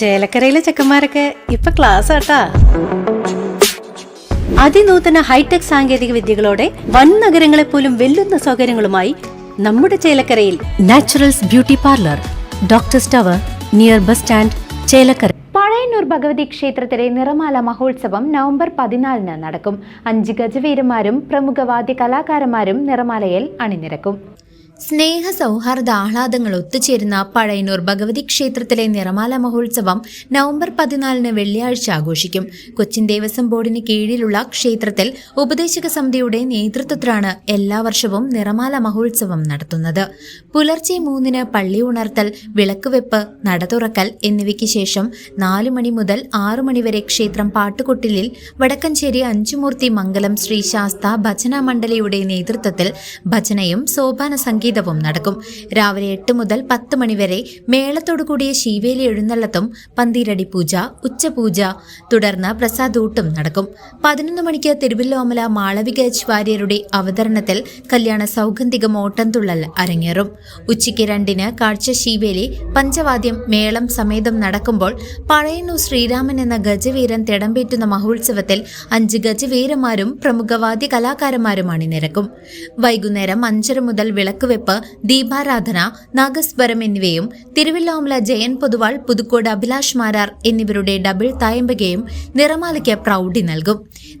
ചേലക്കരയിലെ ചെക്കന്മാരൊക്കെ ഇപ്പൊ ക്ലാസ് ആട്ടാ. അതിനൂതന ഹൈടെക് സാങ്കേതിക വിദ്യകളോടെ വൻ നഗരങ്ങളെ പോലും വെല്ലുന്ന സൗകര്യങ്ങളുമായി നമ്മുടെ ചേലക്കരയിൽ Naturals beauty parlour doctor tower near bus stand Chelakkara. Pazhayannur Bhagavathi ക്ഷേത്രത്തിലെ നിറമാല മഹോത്സവം നവംബർ പതിനാലിന് നടക്കും. അഞ്ച് ഗജവീരന്മാരും പ്രമുഖ വാദ്യ കലാകാരന്മാരും നിറമാലയിൽ അണിനിരക്കും. സ്നേഹ സൗഹാർദ്ദ ആഹ്ലാദങ്ങൾ ഒത്തുചേരുന്ന പഴയനൂർ ഭഗവതി ക്ഷേത്രത്തിലെ നിറമാല മഹോത്സവം നവംബർ പതിനാലിന് വെള്ളിയാഴ്ച ആഘോഷിക്കും. കൊച്ചിൻ ദേവസ്വം ബോർഡിന് കീഴിലുള്ള ക്ഷേത്രത്തിൽ ഉപദേശക സമിതിയുടെ നേതൃത്വത്തിലാണ് എല്ലാ വർഷവും നിറമാല മഹോത്സവം നടത്തുന്നത്. പുലർച്ചെ മൂന്നിന് പള്ളി ഉണർത്തൽ വിളക്കുവെപ്പ് നട തുറക്കൽ എന്നിവയ്ക്ക് ശേഷം നാലു മണി മുതൽ ആറു മണിവരെ ക്ഷേത്രം പാട്ടുകൊട്ടിലിൽ വടക്കഞ്ചേരി അഞ്ചുമൂർത്തി മംഗലം ശ്രീ ശാസ്ത ഭജന മണ്ഡലിയുടെ നേതൃത്വത്തിൽ ഭജനയും സോപാന സംഗീതവും നടക്കും. രാവിലെ എട്ട് മുതൽ പത്ത് മണിവരെ മേളത്തോടു കൂടിയ ശീവേലി എഴുന്നള്ളത്തും പന്തീരടി പൂജ ഉച്ചപൂജ തുടർന്ന് പ്രസാദൂട്ടും നടക്കും. പതിനൊന്ന് മണിക്ക് തിരുവല്ലോമല മാളവിക എച്ച് അവതരണത്തിൽ കല്യാണ സൗഗന്ധികം ഓട്ടംതുള്ളൽ അരങ്ങേറും. ഉച്ചയ്ക്ക് രണ്ടിന് കാഴ്ച ശീവേലി പഞ്ചവാദ്യം മേളം സമേതം നടക്കുമ്പോൾ പഴയന്നൂർ ശ്രീരാമൻ എന്ന ഗജവീരൻ തിടമ്പേറ്റുന്ന മഹോത്സവത്തിൽ അഞ്ച് ഗജവീരന്മാരും പ്രമുഖ വാദ്യ കലാകാരന്മാരും അണിനിരക്കും വൈകുന്നേരം അഞ്ചര മുതൽ വിളക്കുവെപ്പ് ദീപാരാധന നാഗസ്വരം എന്നിവയും തിരുവല്ലോമല ജയൻ പൊതുവാൾ പുതുക്കോട് അഭിലാഷ് മാരാർ എന്നിവരുടെ ഡബിൾ തായമ്പകയും നിറമാലയ്ക്ക് പ്രൗഢി നൽകും.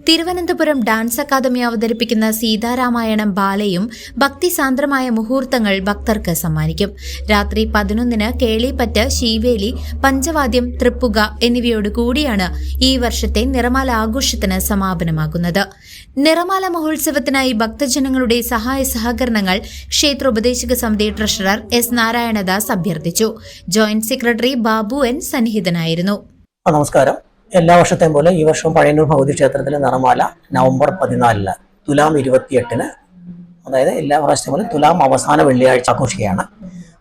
തിരുവനന്തപുരം ഡാൻസ് അക്കാദമി അവതരിപ്പിക്കുന്ന സീതാരാമായണം ബാലയും ഭക്തിസാന്ദ്രമായ മുഹൂർത്തങ്ങൾ ഭക്തർക്ക് സമ്മാനിക്കും. രാത്രി പതിനൊന്നിന് കേളിപ്പറ്റ് ശീവേലി പഞ്ചവാദ്യം തൃപ്പുക എന്നിവയോടുകൂടിയാണ് ഈ വർഷത്തെ നിറമാല ആഘോഷത്തിന് സമാപനമാകുന്നത്. നിറമാല മഹോത്സവത്തിനായി ഭക്തജനങ്ങളുടെ സഹായ സഹകരണങ്ങൾ ക്ഷേത്ര ഉപദേശക സമിതി ട്രഷറർ എസ് നാരായണദാസ് അഭ്യർത്ഥിച്ചു. ജോയിന്റ് സെക്രട്ടറി ബാബു എൻ സന്നിഹിതനായിരുന്നു. നമസ്കാരം. എല്ലാ വർഷത്തെയും പോലെ ഈ വർഷവും പഴയന്നൂർ ഭഗവതി ക്ഷേത്രത്തിലെ നിറമാല നവംബർ പതിനാലിന് തുലാം ഇരുപത്തിയെട്ടിന് അതായത് എല്ലാ പ്രാവശ്യത്തെയും പോലെ തുലാം അവസാന വെള്ളിയാഴ്ച ആഘോഷിക്കുകയാണ്.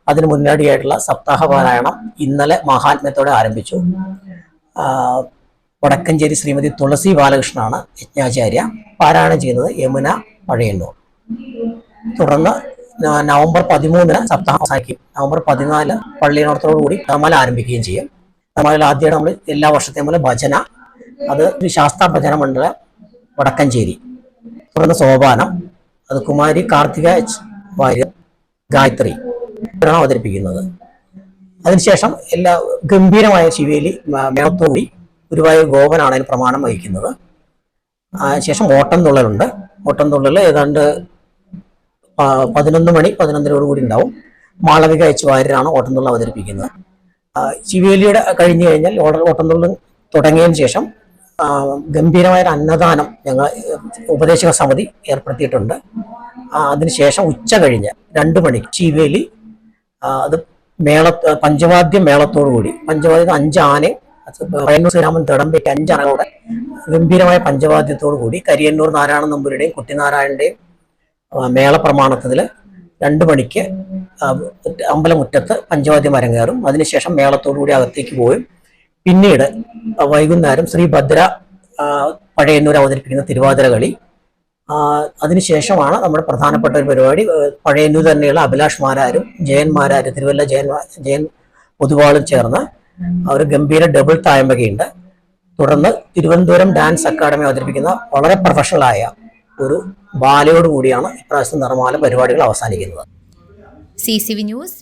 അതിന് മുന്നോടിയായിട്ടുള്ള സപ്താഹ പാരായണം ഇന്നലെ മഹാത്മ്യത്തോടെ ആരംഭിച്ചു. വടക്കഞ്ചേരി ശ്രീമതി തുളസി ബാലകൃഷ്ണനാണ് യജ്ഞാചാര്യ. പാരായണം ചെയ്യുന്നത് യമുന പഴയന്നൂർ. തുടർന്ന് നവംബർ പതിമൂന്നിന് സപ്താഹം അവസാനിക്കും. നവംബർ പതിനാല് പള്ളിയോടത്തോടു കൂടി നിറമാല ആരംഭിക്കുകയും ചെയ്യും. നിറമാല ആദ്യമായിട്ട് നമ്മൾ എല്ലാ വർഷത്തെയും പോലെ ഭജന. അത് ശാസ്ത്ര ഭജന മണ്ഡലം വടക്കഞ്ചേരി. തുടർന്ന് സോപാനം. അത് കുമാരി കാർത്തിക വാര്യർ ഗായത്രി അവതരിപ്പിക്കുന്നത്. അതിനുശേഷം എല്ലാ ഗംഭീരമായ ശിവേലി മേളത്തോടി ഗുരുവായൂർ ഗോപനാണ് അതിന് പ്രമാണം വഹിക്കുന്നത്. ആ, ശേഷം ഓട്ടം തുള്ളലുണ്ട് ഓട്ടം തുള്ളൽ ഏതാണ്ട് പതിനൊന്ന് മണി പതിനൊന്നരയോട് കൂടി ഉണ്ടാവും. മാളവിക എച്ച് വാര്യരാണ് ഓട്ടംതുള്ള അവതരിപ്പിക്കുന്നത്. ചിവേലിയുടെ കഴിഞ്ഞു കഴിഞ്ഞാൽ ഓട്ടം തുള്ളൽ തുടങ്ങിയതിന് ശേഷം ഗംഭീരമായ അന്നദാനം ഞങ്ങൾ ഉപദേശക സമിതി ഏർപ്പെടുത്തിയിട്ടുണ്ട്. അതിനുശേഷം ഉച്ച കഴിഞ്ഞ് രണ്ട് മണി ശിവേലി അത് മേള പഞ്ചവാദ്യം മേളത്തോടു കൂടി പഞ്ചവാദ്യം അഞ്ച് ആനയും പയ്യന്നൂർ ശ്രീരാമൻ തിടമ്പേറ്റ് അഞ്ചാനകളുടെ ഗംഭീരമായ പഞ്ചവാദ്യത്തോടു കൂടി കരിയന്നൂർ നാരായണ നമ്പൂരിയുടെയും കുട്ടിനാരായണന്റെയും മേള മേളപ്രമാണത്തിൽ രണ്ട് മണിക്ക് അമ്പലമുറ്റത്ത് പഞ്ചവാദ്യം അരങ്ങേറും. അതിനുശേഷം മേളത്തോടുകൂടി അകത്തേക്ക് പോയും പിന്നീട് വൈകുന്നേരം ശ്രീഭദ്ര പഴയന്നൂർ അവതരിപ്പിക്കുന്ന തിരുവാതിര കളി. അതിനുശേഷമാണ് നമ്മുടെ പ്രധാനപ്പെട്ട ഒരു പരിപാടി. പഴയന്നൂർ തന്നെയുള്ള അഭിലാഷ് മാരാരും ജയൻ മാരാരും തിരുവല്ല ജയൻ ജയൻ പൊതുവാളും ചേർന്ന് ഒരു ഗംഭീര ഡബിൾ തായമ്പകയുണ്ട്. തുടർന്ന് തിരുവനന്തപുരം ഡാൻസ് അക്കാദമി അവതരിപ്പിക്കുന്ന വളരെ പ്രൊഫഷണലായ ഒരു ബാലയോടുകൂടിയാണ് ഇപ്രാവശ്യം നിറമാല പരിപാടികൾ അവസാനിക്കുന്നത്. C C V news